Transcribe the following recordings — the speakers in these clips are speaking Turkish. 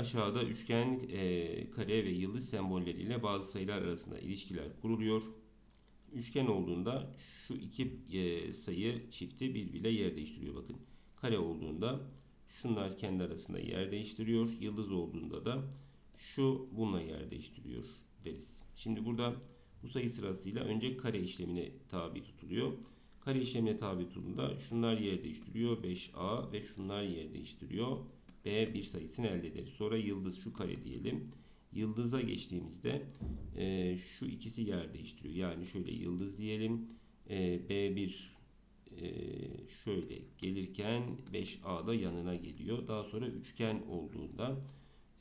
Aşağıda üçgen, e, kare ve yıldız sembolleriyle bazı sayılar arasında ilişkiler kuruluyor. Üçgen olduğunda şu iki e, sayı çifti birbiriyle yer değiştiriyor bakın. Kare olduğunda şunlar kendi arasında yer değiştiriyor. Yıldız olduğunda da şu bununla yer değiştiriyor deriz. Şimdi burada bu sayı sırasıyla önce kare işlemine tabi tutuluyor. Kare işlemine tabi tutulduğunda şunlar yer değiştiriyor. 5A ve şunlar yer değiştiriyor. B bir sayısını elde ederiz. Sonra yıldız şu kare diyelim. Yıldıza geçtiğimizde e, şu ikisi yer değiştiriyor. Yani şöyle yıldız diyelim. E, B1 e, şöyle gelirken 5A da yanına geliyor. Daha sonra üçgen olduğunda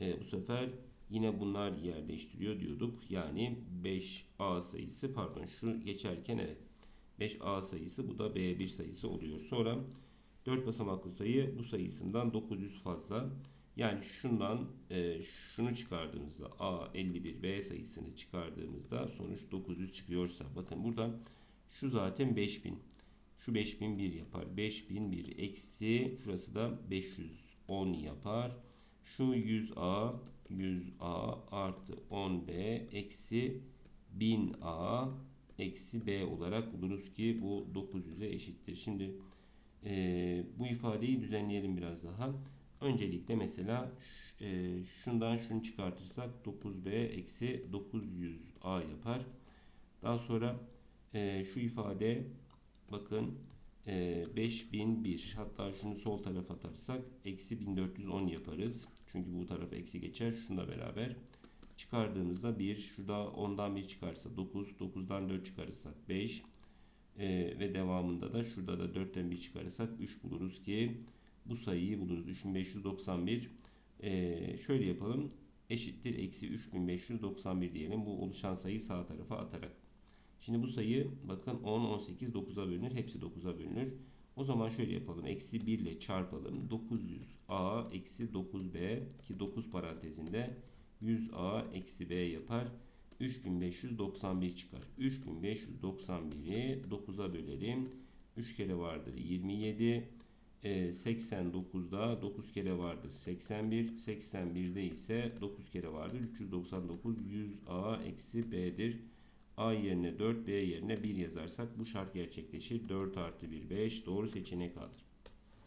e, bu sefer yine bunlar yer değiştiriyor diyorduk. Yani 5A sayısı pardon şu geçerken evet 5A sayısı bu da B1 sayısı oluyor. Sonra 4 basamaklı sayı bu sayısından 900 fazla. Yani şundan e, şunu çıkardığımızda A 51 B sayısını çıkardığımızda sonuç 900 çıkıyorsa bakın burada şu zaten 5000. Şu 5001 yapar. 5001 eksi şurası da 510 yapar. Şu 100A 100A artı 10B eksi 1000A eksi B olarak buluruz ki bu 900'e eşittir. Şimdi e, bu ifadeyi düzenleyelim biraz daha. Öncelikle mesela e, şundan şunu çıkartırsak 9b eksi 900a yapar. Daha sonra e, şu ifade bakın e, 5001 hatta şunu sol tarafa atarsak eksi 1410 yaparız. Çünkü bu tarafa eksi geçer. Şunla beraber çıkardığımızda 1 şurada 10'dan 1 çıkarsa 9 9'dan 4 çıkarırsak 5 e, ve devamında da şurada da 4'ten 1 çıkarırsak 3 buluruz ki bu sayıyı buluruz. 3591 e, şöyle yapalım. Eşittir eksi 3591 diyelim. Bu oluşan sayıyı sağ tarafa atarak. Şimdi bu sayı bakın 10, 18, 9'a bölünür. Hepsi 9'a bölünür. O zaman şöyle yapalım. Eksi 1 ile çarpalım. 900a eksi 9b ki 9 parantezinde 100a eksi b yapar. 3591 çıkar. 3591'i 9'a bölelim. 3 kere vardır 27. E, 89'da 9 kere vardır 81. 81'de ise 9 kere vardır 399. 100a eksi b'dir. A yerine 4, B yerine 1 yazarsak bu şart gerçekleşir. 4 artı 1, 5 doğru seçenek alır.